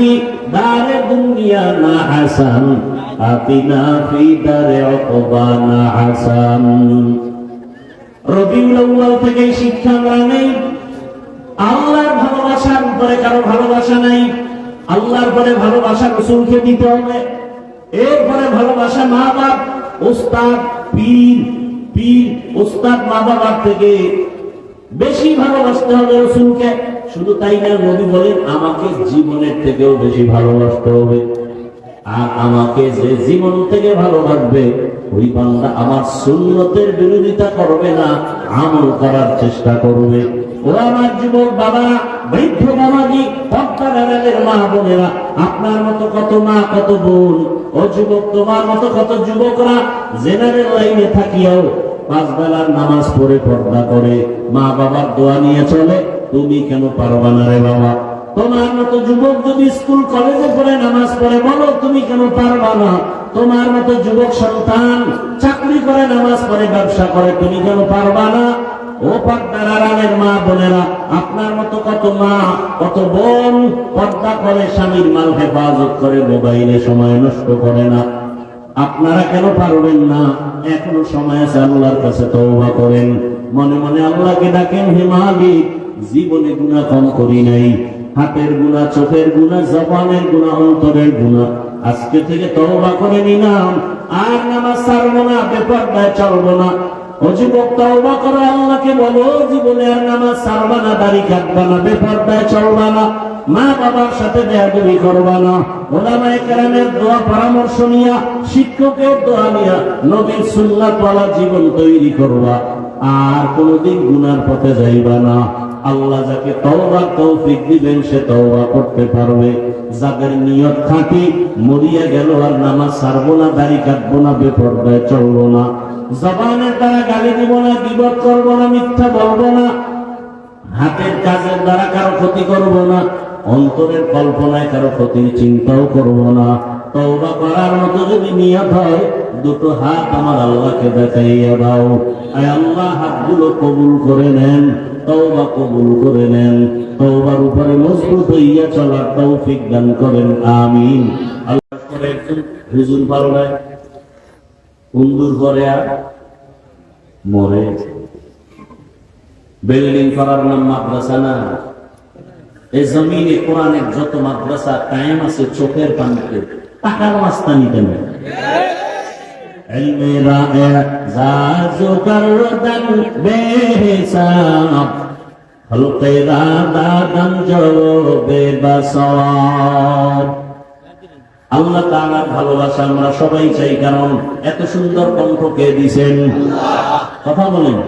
ফি দারে দুনিয়া না হাসান আতিনা ফি দারে অকবানা হাসান। রবিউল আউয়াল থেকে শিক্ষা আমরা নেই। আল্লাহর ভালোবাসার উপরে কারও ভালোবাসা নাই। আল্লাহর পরে ভালোবাসা রসুলকে দিতে হবে। এরপরে ভালোবাসা মা বাপ ওস্তাদ, পীর পীর, ওস্তাদ মা বাবার থেকে বেশি ভালোবাসতে হবে রসুলকে। শুধু তাই না, নবী বলেন, আমাকে জীবনের থেকেও বেশি ভালোবাসতে হবে। আর আমাকে যে জীবন থেকে ভালোবাসবে, ওই বান্দা আমার সুন্নতের বিরোধিতা করবে না, আমল করার চেষ্টা করবে। ও আমার যুবক বাবা, বৃদ্ধ বাবাজি পদ্মারের মা বোনেরা, আপনার মতো কত মা, কত বোন, ও যুবক, তোমার মতো কত যুবকরা জেনারেল লাইনে থাকিয়াও পাঁচ বেলার নামাজ পড়ে পর্দা করে মা বাবার দোয়া নিয়ে চলে। তুমি কেন পারবা না রে বাবা? তোমার মতো যুবক যদি স্কুল, কলেজে পড়ে, নামাজ পড়ে, বলো তুমি কেন পারবা না? তোমার মতো যুবক সন্তান চাকরি করে, নামাজ পড়ে, ব্যবসা করে, তুমি কেন পারবা না? ও আড়ালের মা বোনেরা, আপনার মতো কত মা, কত বোন পর্দা করে, স্বামীর মাল হেফাজত করে, মোবাইলে সময় নষ্ট করে না। আপনারা কেন পারবেন না? এখনও সময় আছে আল্লাহর কাছে তওবা করেন। মনে মনে আল্লাহকে ডাকেন, হে মালিক জীবনে গুনাহ কম করি নাই। হাতের গুনাহ, চোখের গুনাহ, জবানের গুনাহ, অন্তরের গুনাহ। আজকে থেকে তওবা করে নিলাম। আর নামাজ ছাড়বো না, বেপরদায় চলবো না। ও যুবক আল্লাহকে বলো জীবনে আর নামাজ না, দাড়ি কাটবা না না মা বাবার সাথে করবা না। কেরামের দোয়া, পরামর্শ নিয়া, শিক্ষকের দোয়া নিয়া, নবীর জীবন তৈরি করবা। আর কোনোদিন গুনার পথে যাইবা না। আল্লাহ যাকে তওবার তৌফিক দিবেন, সে তওবা করতে পারবে। যাদের নিয়ত খাঁটি, মরিয়া গেল আর নামাজ ছাড়বো না, দাড়ি কাটবো না, বেপরদায় চলবো না। জবানের দ্বারা গালি দিব না বিপদ করব না, মিথ্যা বলব না। হাতের কাজের দ্বারা কারও ক্ষতি করব না। অন্তরের কল্পনায় কারও ক্ষতির চিন্তাও করব না। তওবা করার মতো যদি নিয়ত হয়, দুটো হাত আমার আল্লাহকে দেখাইয়া দাও। আল্লাহ, হাতগুলো কবুল করে নেন, তওবা কবুল করে নেন। তওবার উপরে মজবুত হইয়া চলার তৌফিক দান করেন, আমিন। আল্লাহ করে হুজুর করে আর মরে? করার নাম মাদ্রাসা না? এই জমিনে কোরআনের যত মাদ্রাসা কায়েম আছে চোখের পানিতে, টাকার মাস্তানি দেন মেরা এজাজো করদন বেহিসাব খলকেরা দাদন জো বেবসওয়াব আল্লাহ তাআলার ভালোবাসা আমরা সবাই চাই, কারণ এত সুন্দর কণ্ঠ কে দিছেন? কথা বলেন।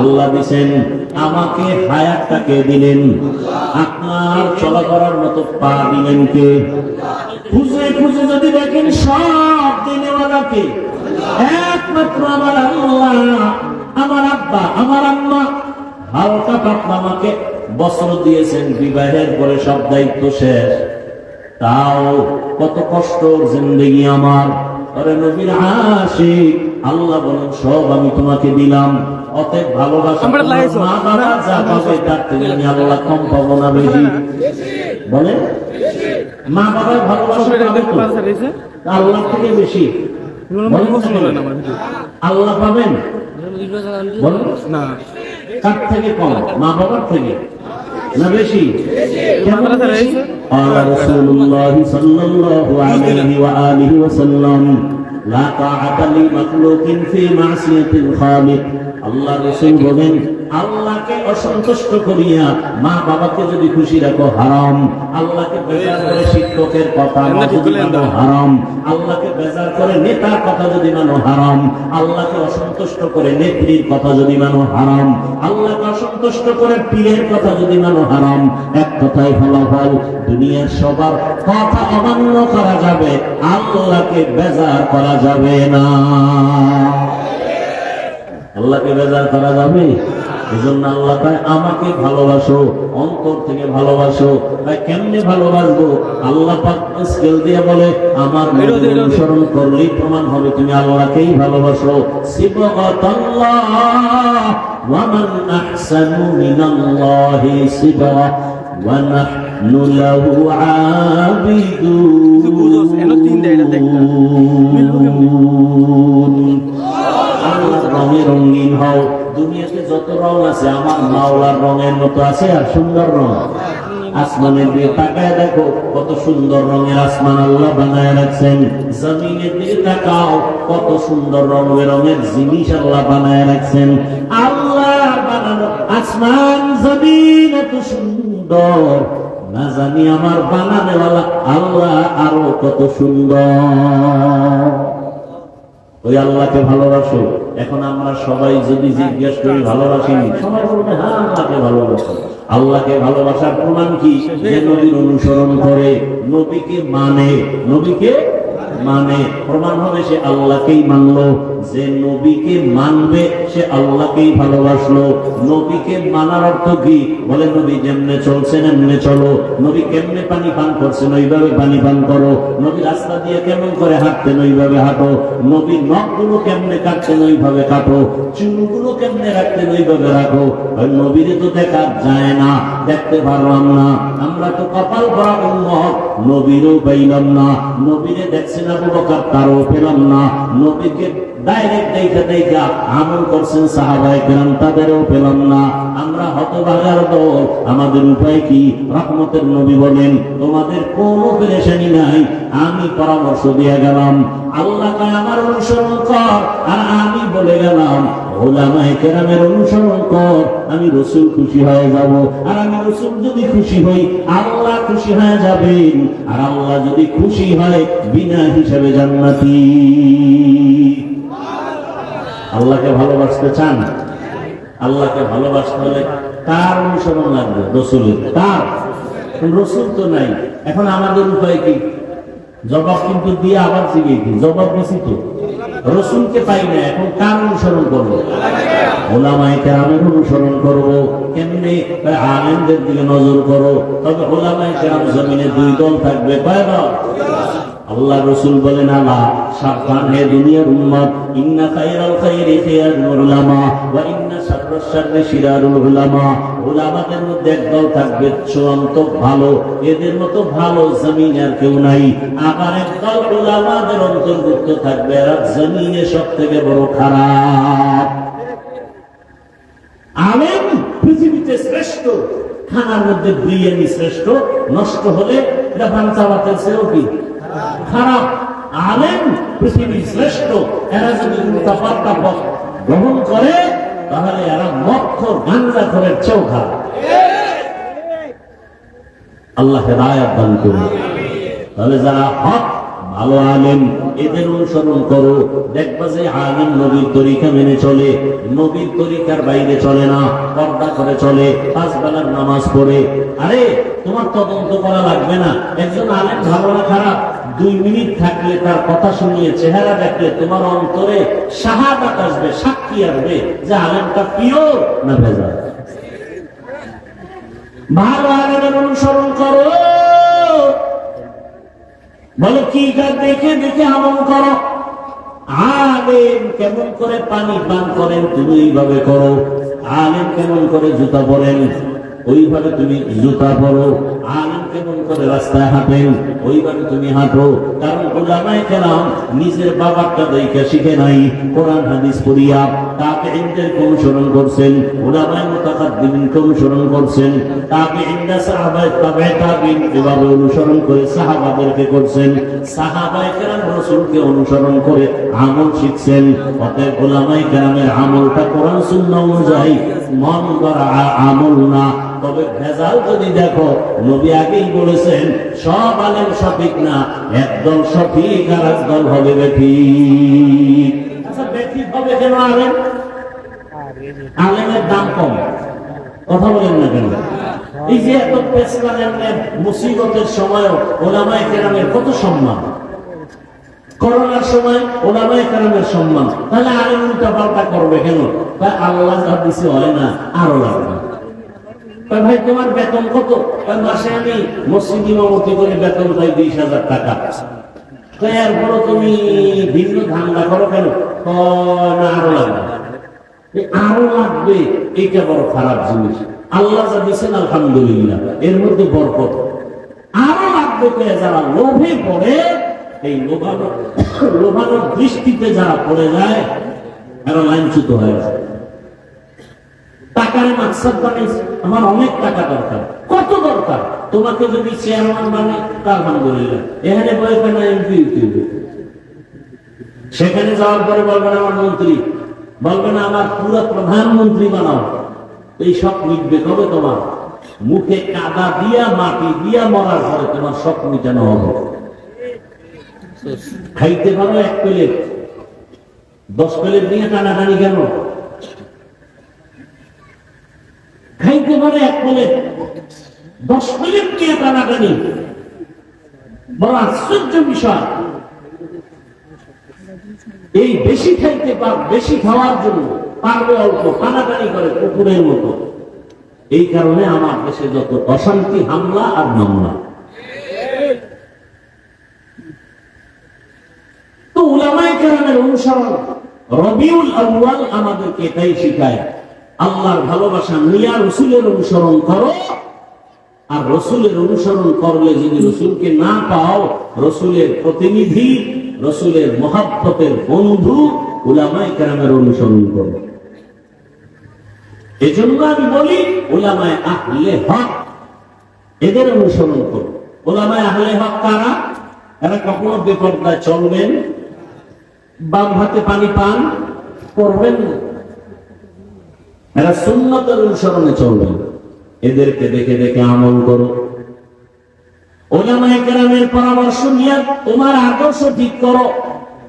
আল্লাহ দিছেন, আমাকে হায়াতটা কে দিলেন? আপনার চলা করার মতো পা দিলেন কে? খুঁজে খুঁজে যদি দেখেন সব দিনেওয়ালাকে একমাত্র আমার আল্লাহ আমার আব্বা আমার আম্মা। হালকা পাতলা আমাকে বস্ত্র দিয়েছেন বিবাহের পরে সব দায়িত্ব শেষ। তাও কত কষ্ট জিন্দগি আমার। আরে নবীর আশিক আল্লাহ বলেন সব আমি তোমাকে দিলাম। অতএব ভালোবাসা মা বাবা যা পাবে তার থেকে আমি আল্লাহ কম পাবো না বেশি। বলে মা বাবার ভালোবাসা? আল্লাহ থেকে বেশি? আল্লাহ পাবেন বলেন না কার থেকে কম মা বাবার থেকে না বেশি কেমন মাদ্রাসা বেশি? রয়েছে? قال رسول الله صلى الله عليه وآله وسلم لا طاعة لمخلوق في معصية الخالق আল্লাহ রসুল বলেন আল্লাহকে অসন্তুষ্ট করিয়া মা বাবাকে যদি খুশি রাখো হারাম। আল্লাহকে বেজার করে শিক্ষকের কথা। হারাম। আল্লাহকে বেজার করে নেতার কথা যদি মানো হারাম। আল্লাহকে অসন্তুষ্ট করে নেত্রীর কথা যদি মানো হারাম। আল্লাহকে অসন্তুষ্ট করে পীরের কথা যদি মানো হারাম। এক ফলাফল দুনিয়ার সবার কথা অমান্য করা যাবে আল্লাহকে বেজার করা যাবে না। আল্লাহকে বেজার করা যাবে? এই জন্য আল্লাহ তাই আমাকে ভালোবাসো অন্তর থেকে ভালোবাসো তাই কেমনে ভালোবাসবো আল্লাহ পাক স্কেল দিয়ে বলে আমার। অনুসরণ করলেই প্রমাণ হবে তুমি আল্লাহকেই ভালোবাসো সিবগাতাল্লাহ ওয়া আহসানু মিনাল্লাহি সিবগা ওয়া নাহনু লাহু কিছু বুঝোস, এনো তিন দেয়, এটা দেখতা। মিলবো কেমনে? আল্লাহর রঙে রঙিন হও দুনিয়াতে যত রং আছে আমার মাওলার রঙের মতো আছে আর সুন্দর রং আসমানের দিকে তাকায় দেখো কত সুন্দর রঙের আসমান আল্লাহ বানায় রাখছেন জমিনের দিকে তাকাও কত সুন্দর রং বেরঙের জিনিস আল্লাহ বানায় রাখছেন আল্লাহ বানানো আসমান জমিন এত সুন্দর না জানি আমার বানানেওয়ালা আল্লাহ আরও কত সুন্দর ওই আল্লাহকে ভালোবাসো। এখন আমরা সবাই যদি জিজ্ঞেস করি, ভালোবাসিনি সবাই হ্যাঁ আল্লাহকে ভালোবাসো। আল্লাহকে ভালোবাসার প্রমাণ কি? যে নবীর অনুসরণ করে, নবীকে মানে নবীকে মানে। প্রমাণ হবে সে আল্লাহকেই মানলো। যে নবীকে মানবে, সে আল্লাহকেই ভালোবাসলো। নবীকে মানার অর্থ কি? বলে, নবী যেমনে চলছেন, এমনে চলো। নবী কেমনে পানি পান করছেন, ওইভাবে পানি পান করো। নবী রাস্তা দিয়ে কেমন করে হাঁটতেন, ওইভাবে হাঁটো। নবী নখগুলো কেমনে কাটতেন, ওইভাবে কাটো। চুলগুলো কেমনে রাখতেন, ওইভাবে রাখো। ওই নবীরে তো দেখা যায় না, দেখতে পারলাম না। আমরা তো কপাল ভরা উন্মত নবীরও পাইলাম না। নবীরে দেখছে না বকার, তারও পেলাম না। নবীকে ডাইরেক্ট আমল করছেন সাহাবাই তাদেরও পেলাম না। আমরা হতভাগার দল, আমাদের উপায় কি? রহমতের নবী বলেন, তোমাদের কোনো পেরেশানি নাই, আমি পরামর্শ দিয়ে গেলাম। আল্লাহ আমার অনুসরণ কর। আর আমি বলে গেলাম কেরামের অনুসরণ কর, আমি রসুল খুশি হয়ে যাব। আর আমি রসুল যদি খুশি হই, আল্লাহ খুশি হয়ে যাবেন। আর আল্লাহ যদি খুশি হয়, বিনা হিসাবে জান্নাতি। আল্লাহকে ভালোবাসতে চান? আল্লাহকে ভালোবাসতে হলে কার অনুসরণ লাগবে? রসুলের। কার? রসুল তো নাই। এখন আমাদের উপায় কি? জবাব কিন্তু দিয়ে আবার কি জবাব দিছি তো। রসুলকে পাই না, এখন কার অনুসরণ করব? ওলামায় কেরামের অনুসরণ করব। কেমনি? আলেমদের দিকে নজর করো। তবে ওলামায় কেরাম জমিনে দুই দল থাকবে। কয় দল? আল্লাহ রসুল বলেন, আলা, সাবধান হে দুনিয়ার উম্মত। ইন্না খায়রাল খায়রি খিয়ারুল উলামা ওয়া ইন্না শাররাশ শাররি শিরারুল উলামা। উলামাদের মধ্যে একদল থাকবে চূড়ান্ত ভালো। এদের মতো ভালো জমিন আর কেউ নাই। আবার একদল উলামাদের অন্তর্ভুক্ত থাকবে এরা জমিনে সব থেকে বড় খারাপ। আলেম পৃথিবীতে শ্রেষ্ঠ, খানার মধ্যে বিরিয়ানি শ্রেষ্ঠ, নষ্ট হলে এটা ভাতের চেয়েও কি? খারাপ আলেম পৃথিবীর শ্রেষ্ঠ, এরা যদি উল্টাপাল্টা পথ গ্রহণ করে, তাহলে এরা মক্ষ গাঞ্জা করে চেয়েও খারাপ আল্লাহ হেদায়াত দান করুন। তাহলে যারা হক ভালো আলেম, এদের অনুসরণ করো। দেখবা যে আলেম নবীর তরিকা মেনে চলে, নবীর তরিকার বাইরে চলে না, পর্দা করে চলে, পাঁচ বেলার নামাজ পড়ে। আরে, তোমার তদন্ত করা লাগবে না। একজন আলেম ভালো না খারাপ? দুই মিনিট থাকলে তার কথা শুনিয়ে চেহারা দেখলে তোমার অন্তরে শাহাদাত আসবে, সাক্ষী আসবে যে আলেমটা পিওর না ভেজা ভালো আলেমের অনুসরণ করো। বলে, কি কাজ দেখে দেখে আমল করো। আলেম কেমন করে পানি পান করেন তুমি এইভাবে করো। আলেম কেমন করে জুতা পরেন, ওইভাবে তুমি জুতা পরো। আলেম কেমন করে রাস্তায় হাঁটেন, ওইভাবে তুমি হাঁটো। কারণ ওলামায় কেরাম নিজের বাবারটা দেখে শিখে নাই। কোরআন, হাদিস পড়িয়া তাকে ইন্দ্রকে অনুসরণ করছেন ওলামায় মোতাকাদ্দিমিনকে অনুসরণ করছেন ইন্দা সাহাবায় তাবে তাবিন এভাবে অনুসরণ করে সাহাবাদেরকে করছেন। সাহাবায়ে কেরাম রাসূলকে অনুসরণ করে আমল শিখছেন। অতএব ওলামায়ে কেরামের আমলটা কোরআন সুন্নাহ অনুযায়ী মন করা আমল না। তবে ভেজাল যদি দেখো, নবী আগেই বলেছেন, সব আলেম সঠিক না, একদল সঠিক আর একদল হবে বেঠিক। আচ্ছা বেঠিক হবে কেন আলেম? আলেমের দাম কম। কথা বলেন না কেন? এই যে এত পেশকালের মুসিবতের সময় ওলামায় কেরামের কত সম্মান? করোনার সময় ওলামায় কেরামের সম্মান। তাহলে আলেম উল্টা পাল্টা করবে কেন? তাই আল্লাহ যা দিছে হয় না, আরও লাগবে। ভাই, তোমার বেতন কত? মাসে আমি মসজিদ ইমামতি করে বেতন পাই বিশ হাজার টাকা। তো এরপরও তুমি ভিন্ন ধান্দা করো কেন? না, আরও লাগবে। আরও লাগবে এটা বড় খারাপ জিনিস। আল্লাহ যা দিচ্ছেন আলহামদুলিল্লাহ, এর মধ্যে বরকত। আরও লাগবে যারা লোভে পড়ে, এই লোভানো লোভানোর দৃষ্টিতে যারা পড়ে যায়, এরা লাঞ্ছিত হয়ে যায়। টাকার মাকসাদ বানাইছে আমার অনেক টাকা দরকার। কত দরকার? তোমাকে যদি চেয়ারম্যান বানাই তার আলহামদুলিল্লাহ। এখানে বলবে না, এমপি সেখানে যাওয়ার পরে বলবে না আমার মন্ত্রী বলবে না, আমার পুরো প্রধানমন্ত্রী বানাও। এই সব মিটবে কবে তোমার? মুখে কাদা দিয়া, মাটি দিয়া মরার পরে তোমার সব মিটানো হবে। খাইতে পারো এক প্লেট। দশ প্লেট নিয়ে টানাটানি কেন? খাইতে পারে এক প্লেট। দশ প্লেট নিয়ে টানাটানি। বড় আশ্চর্য বিষয়। এই বেশি খাইতে পার বেশি খাওয়ার জন্য পারবে অল্প টানাটানি করে কুকুরের মতো। এই কারণে আমার দেশে যত অশান্তি, হামলা আর মামলা। তো উলামায়ে কেরামের অনুসরণ, রবিউল আউয়াল আমাদেরকে এটাই শিখায়, আল্লাহর ভালোবাসা রসুলের অনুসরণ করো, আর রসুলের অনুসরণ করলে যদি রসুলকে না পাও, রসুলের প্রতিনিধি রসুলের মহাব্বতের বন্ধু উলামায়ে কেরামের অনুসরণ করো এজন্য আমি বলি ওলামায় আহলে হক এদের অনুসরণ করো ওলামায় আহলে হক কারা? এরা কখনো বেপর্দায় চলবেন, বাম হাতে পানি পান, করবেন না। এরা সুন্নতের অনুসরণে চলবেন। এদেরকে দেখে দেখে আমল করো। ওলামায়ে পরামর্শ নিয়ে তোমার আদর্শ ঠিক করো।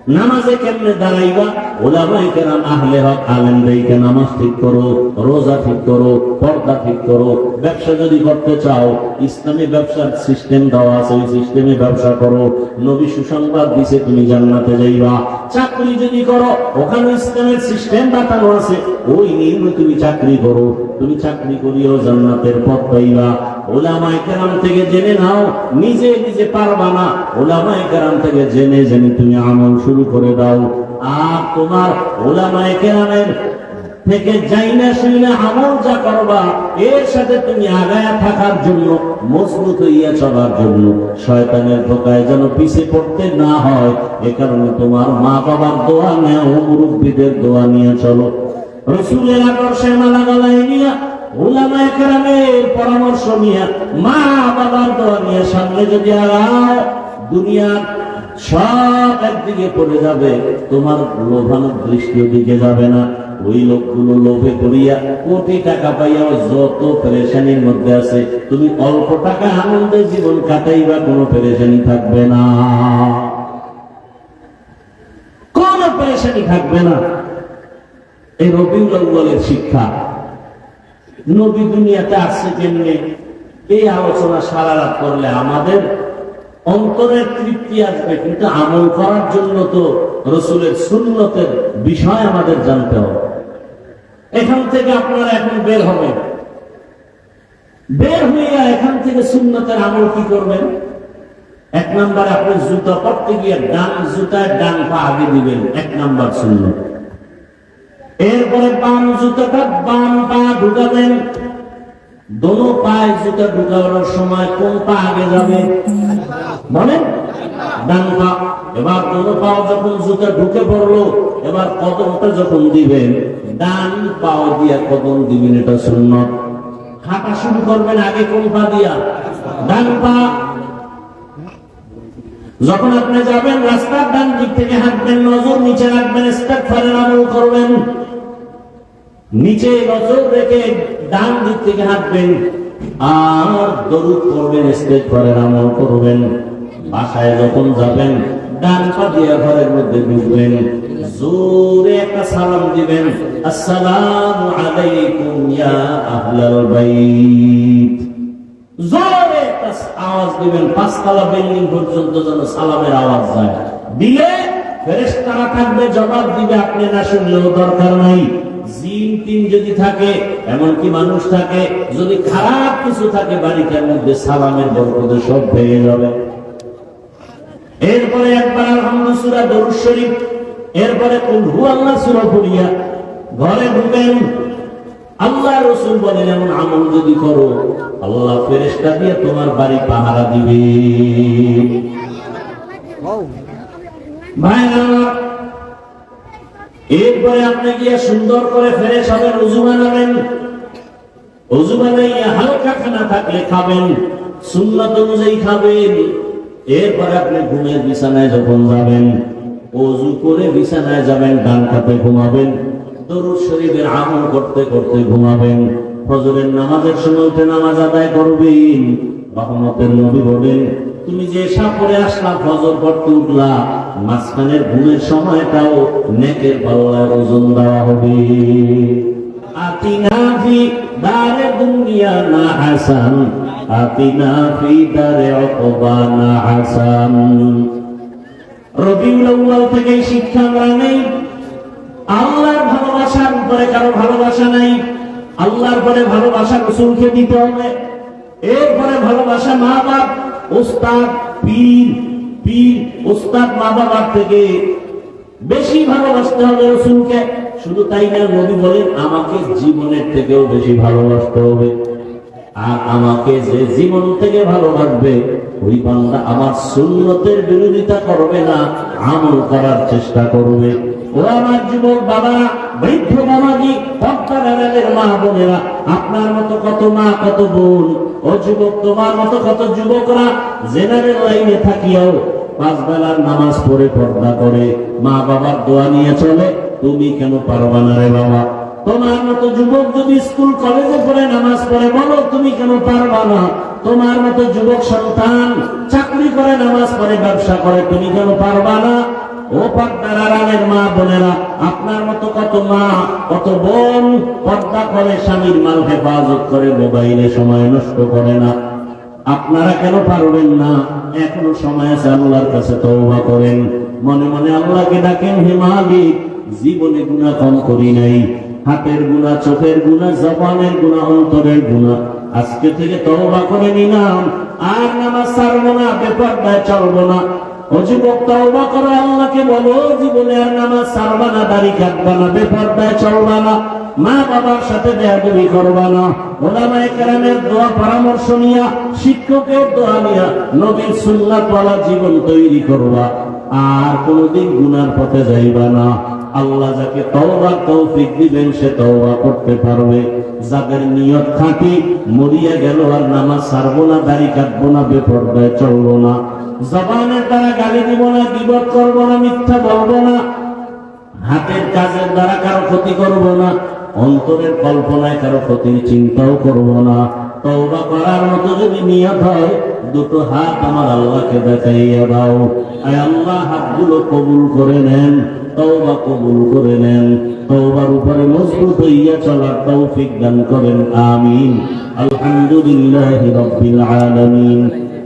নামাজে কেমনে দাঁড়াইবা? ওলামায় কেরাম আহলে হক আলেম নামাজ ঠিক করো, রোজা ঠিক করো, পর্দা ঠিক করো। ব্যবসা যদি করতে চাও, ইসলামী ব্যবসার সিস্টেম দেওয়া আছে, ওই সিস্টেমে ব্যবসা করো। নবী সুসংবাদ দিছে, তুমি জান্নাতে যাইবা। চাকরি যদি করো, ওখানে ইসলামের সিস্টেম বাতানো আছে, ওই নিয়মে তুমি চাকরি করো। তুমি চাকরি করিও জান্নাতের পথ পাইবা। ওলামায়ে কেরাম থেকে জেনে নাও, নিজে নিজে পারবা না। ওলামায়ে কেরাম থেকে জেনে জেনে তুমি আমল শুরু করে দাও। আর তোমার ওলামায়ে কেরামের থেকে যাই না শুই না আমল যা করবা, এর সাথে তুমি আগায় থাকার জন্য, মজবুত হইয়া চলার জন্য। শয়তানের ধোকায় যেন পিছে পড়তে না হয়, এ কারণে তোমার মা বাবার দোয়া নেও, মুরব্বীদের দোয়া নিয়ে চলো। রসুলের আকর্ষে মালা গলায় নিয়া ওলামায়ে কেরামের পরামর্শ নিয়ে মা বাবার দোয়া নিয়ে সামনে যদি আগাও, দুনিয়ার সব একদিকে পড়ে যাবে, তোমার লোভানোর দৃষ্টি দিকে যাবে না। ওই লোকগুলো লোভে করিয়া কোটি টাকা পাইয়া যত পেরেশানির মধ্যে আছে, তুমি অল্প টাকা আনন্দে জীবন কাটাইবা, কোনো পেরেশানি থাকবে না। কোন পেরেশানি থাকবে না। এই রবিউল আউ্বালের শিক্ষা। নবী দুনিয়াতে আসছে কেমনে? এই আলোচনা সারা রাত করলে আমাদের অন্তরের তৃপ্তি আসবে, কিন্তু আমল করার জন্য তো রসুলের সুন্নতের বিষয় আমাদের জানতে হবে। এখান থেকে আপনারা এখন বের হবেন। বের হইয়া এখান থেকে সুন্নতের আমল কি করবেন? এক নাম্বার আপনি জুতা পড়তে গিয়ে ডান জুতায় ডান পা আগে দিবেন, এক নাম্বার সুন্নত। এরপরে বাম জুতাটা বাম পা ঢুকাবেন। দোনো পায়ে জুতা ঢুকানোর সময় কোন পা আগে যাবে? বলেন ডান পা এবার দোনো পা যখন জুতা ঢুকে পড়ল, এবার কদমটা যখন দিবেন, ডান পাও দিয়া কদম দিবেন, এটা সুন্নত। হাঁটা শুরু করবেন আগে কোন পা দিয়া? ডান পা। যখন আপনি যাবেন, রাস্তার ডান দিক থেকে হাঁটবেন, নজর নিচে রাখবেন স্টেপ ফারের আমল করবেন। নিচে নজর রেখে ডান দিক থেকে হাঁটবেন। আর দরুদ করবেন স্টেপ ফারের আমল করবেন। বাসায় যখন যাবেন, ডান পা দিয়ে ঘরের মধ্যে ঢুকবেন। জোরে একটা সালাম দিবেন, আসসালামু আলাইকুম ইয়া আহলাল বাইত। জোরে একটা আওয়াজ দিবেন, পাঁচতলা বিল্ডিং পর্যন্ত যেন সালামের আওয়াজ যায়। দিলে ফেরেশতারা থাকবে, জবাব দিবে, আপনি না শুনলেও দরকার নাই। জিন যদি থাকে এমনকি মানুষ থাকে যদি খারাপ কিছু থাকে বাড়িটার মধ্যে সালামের বরকতে সব ভেঙে যাবে। এরপরে একবার সূরা দরুদ শরীফ এরপরে কুল হু আল্লাহ সূরা পড়িয়া ঘরে ঢুকেন। আল্লাহ রসুল বলেন এমন আমল যদি করো আল্লাহ ফেরেশতা দিয়ে তোমার বাড়ি পাহারা দিবে। এরপরে আপনি গিয়ে সুন্দর করে ফেরেশ হবেন উজু বানাবেন। অজু বানাইয়া হালকা খানা থাকলে খাবেন, সুন্নত অনুযায়ী খাবেন। এরপরে আপনি ঘুমের বিছানায় যখন যাবেন অজু করে বিছানায় যাবেন, ডান কাতে ঘুমাবেন, দরুদ শরীফের আমল করতে করতে ঘুমাবেন। ফজরের নামাজের সময় উঠে নামাজ আদায় করবেন, রহমতের নবী বলেন তুমি যে সাপরে আসলা, ফজর পড়তে উঠলা, মাঝখানের ঘুমের সময়টাও নেকের পাল্লায় ওজন দেওয়া হবে। আতিনা ফি দারে দুনিয়া না হাসান আতিনা ফি দারে অকবা না হাসান। রবিউল আউয়াল থেকে শিক্ষা আমরা নেই। আল্লাহর ভালোবাসার উপরে কারও ভালোবাসা নাই। আল্লাহর পরে ভালোবাসা রসুলকে দিতে হবে। এরপরে ভালোবাসা মা বাপ ওস্তাদ পীর পীর ওস্তাদ মা বাবার থেকে বেশি ভালোবাসতে হবে রসুলকে। শুধু তাই না, নবী বলেন, আমাকে জীবনের থেকেও বেশি ভালোবাসতে হবে। আর আমাকে যে জীবন থেকে ভালোবাসবে, ওই বান্দা আমার সুন্নতের বিরোধিতা করবে না, আমল করার চেষ্টা করবে। ও আমার যুবক বাবা, বৃদ্ধ বাবাজি পদ্মারের মা বোনেরা, আপনার মতো কত মা, কত বোন ও যুবক, তোমার মতো কত যুবকরা জেনারেল লাইনে থাকিয়াও পাঁচ বেলার নামাজ পড়ে পর্দা করে মা বাবার দোয়া নিয়ে চলে, তুমি কেন পারবা না রে বাবা? তোমার মতো যুবক যদি স্কুল, কলেজে পড়ে নামাজ পড়ে, বলো তুমি কেন পারবা না? তোমার মতো যুবক সন্তান চাকরি করে, নামাজ পড়ে, ব্যবসা করে, তুমি কেন পারবা না? ও পর্দার আড়ালের মা বোনেরা, আপনার মতো কত মা, কত বোন পর্দা করে স্বামীর মাল হেফাজত করে মোবাইলে সময় নষ্ট করে না। আপনারা কেন পারবেন না? এখনও সময় আছে আল্লাহর কাছে তওবা করেন। মনে মনে আল্লাহকে ডাকেন, হে মালিক, জীবনে গুনাহ কম করি নাই। হাতের গুনাহ, চোখের গুনাহ, জবানের গুনাহ, অন্তরের গুনাহ। আজকে থেকে তওবা করে নিলাম। আর নামাজ ছাড়বো না, বেপরদায় চলবো না। তওবা আল্লাহকে বলো, জীবনে আর চলবা না মা বাবার সাথে করবা না। দোয়া, পরামর্শ নিয়া, শিক্ষকের জীবন তৈরি করবা। আর কোনোদিন গুনার পথে যাইবা না। আল্লাহ যাকে তওবার তৌফিক দিবেন, সে তওবা করতে পারবে। যাদের নিয়ত খাঁটি, মরিয়া গেল আর নামাজ ছাড়বো না দাড়ি কাটবো না বেপরদায় চলবো না। জবানের দ্বারা গালি দিব না বিপদ করব না, মিথ্যা বলব না। হাতের কাজের দ্বারা কারও ক্ষতি করব না, অন্তরের কল্পনায় কারও ক্ষতির চিন্তাও করব না। তওবা করার মতো যদি নিয়ত হয়, দুটো হাত আমার আল্লাহকে দেখাইয়া দাও। আয় আল্লাহ, হাতগুলো কবুল করে নেন, তওবা কবুল করে নেন। তওবার উপরে মজবুত হইয়া চলার তৌফিক দান করেন, আমিন। আলহামদুলিল্লাহি রাব্বিল আলামিন।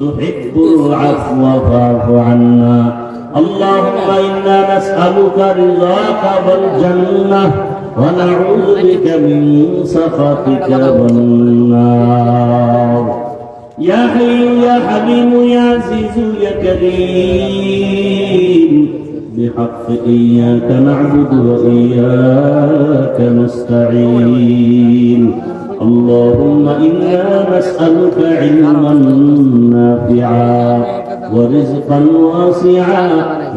تحب العفو فاعف عنا. اللهم إنا نسألك رضاك والجنة ونعوذ بك من سخطك والنار. يا حي يا حليم يا عزيز يا كريم بحق إياك نعبد وإياك نستعين. اللهم إنا نسألك علما نافعا ورزقا واسعا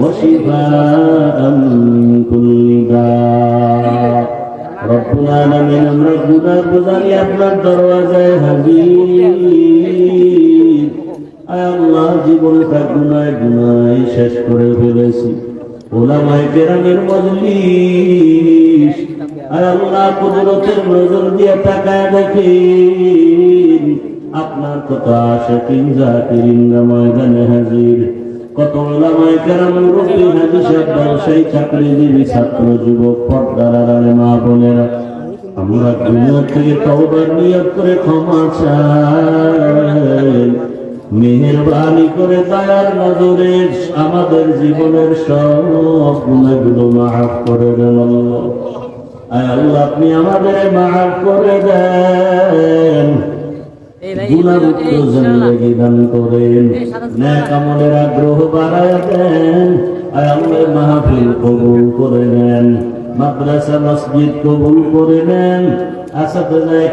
وشفاء من كل داء رب العالمين আমরা গুনার গুজারি আপনার দরওয়াজায় হাজির আয় আল্লাহ জীবনটা গুনায় গুনায় শেষ করে ফেলেছি ওলামায় কেরামের মজলিস। আয় আল্লাহ, কুদরতের নজর দিয়ে তাকায় দেখেন, আপনার কত আশা কিন জাকিরিনরা ময়দানে হাজির। কত ওলামায় কেরাম মুরব্বী হাদিসের ব্যবসায়ী, চাকরিজীবী, ছাত্র, যুবক, পর্দার আড়ালে মা বোনেরা, আমরা থেকে তওবার নিয়ত করে ক্ষমা চাই। মেহেরবানি করে দয়ার নজরে আমাদের জীবনের সব গুণাগুলো মাফ করে দেন। আল্লাহ। আপনি আমাদের মাফ করে দেন। গুণামুক্ত জিন্দগি দান করেন। ন্যাক আমলের আগ্রহ বাড়ায় দেন। আল্লাহ মাহফিল কবুল করে নেন। মাদ্রাসা মসজিদ কবুল করে নেন।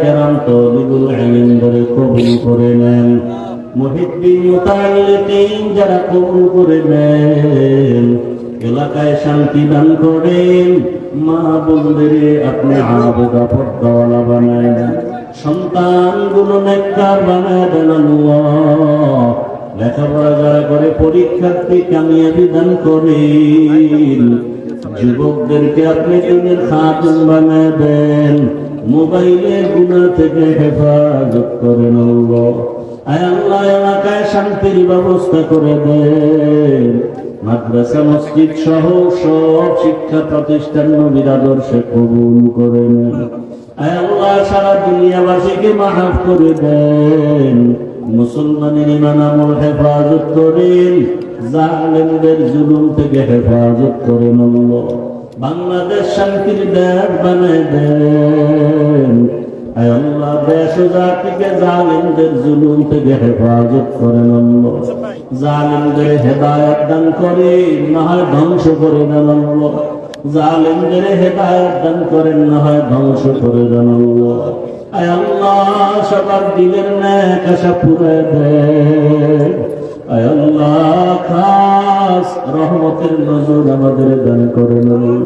কেরাম ইলম কবুল করে নেন। মুহিদ্দিন যারা কবুল করে নেন এলাকায় শান্তি দান করেন। মা বোনদের আপনি আবুদা পদ্মাওয়ালা বানায় দেন। সন্তানগুলো নেককার বানায় দেন লেখাপড়া যারা করে, পরীক্ষার্থী কামিয়াবি দান করেন। যুবকদেরকে আপনি দিনের খাতুন বানায় দেন। মোবাইলের গুণা থেকে হেফাজত করেন আল্লাহ। আল্লাহ এলাকায় শান্তির ব্যবস্থা করে দেন। মাদ্রাসা, মসজিদ সহ সব শিক্ষা প্রতিষ্ঠান নবীর আদর্শে কবুল করে আল্লাহ সারা দুনিয়াবাসীকে মাফ করে দেন। মুসলমানের ইমান আমল হেফাজত করেন। জালেমদের জুলুম থেকে হেফাজত করেন বাংলাদেশ শান্তির দেশ বানায় দেন। আল্লাহ, দেশ জাতিকে জালিমদের জুলুম থেকে হেফাজত করেন আল্লাহ জালিমদের হেদায়ত দান করে না ধ্বংস করে দেন আল্লাহ। জালিমদের হেদায়ত দান করেন না হয় ধ্বংস করে দেন আল্লাহ। আয় আল্লাহ, সবার দিলের ন্যাক আশা পুরে দেয় আয় আল্লাহ রহমতের নজর আমাদের দান করেন আল্লাহ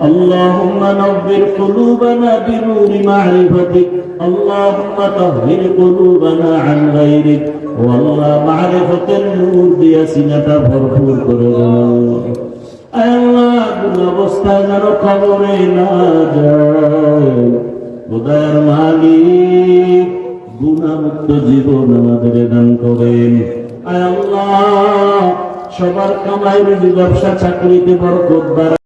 اللهم نور قلوبنا بنور معرفتك اللهم طهر قلوبنا عن غيرك والله معرفة النور দিয়া সিনাটা ভরপুর করে দাও আল্লাহ কোন অবস্থায় যেন খবরে না যায় উদয়ের মালিক গুণামুক্ত জীবন আমাদের দান করেন আয় আল্লাহ সবার কামাই রুজি ব্যবসা চাকরিতে বরকত বাড়ায়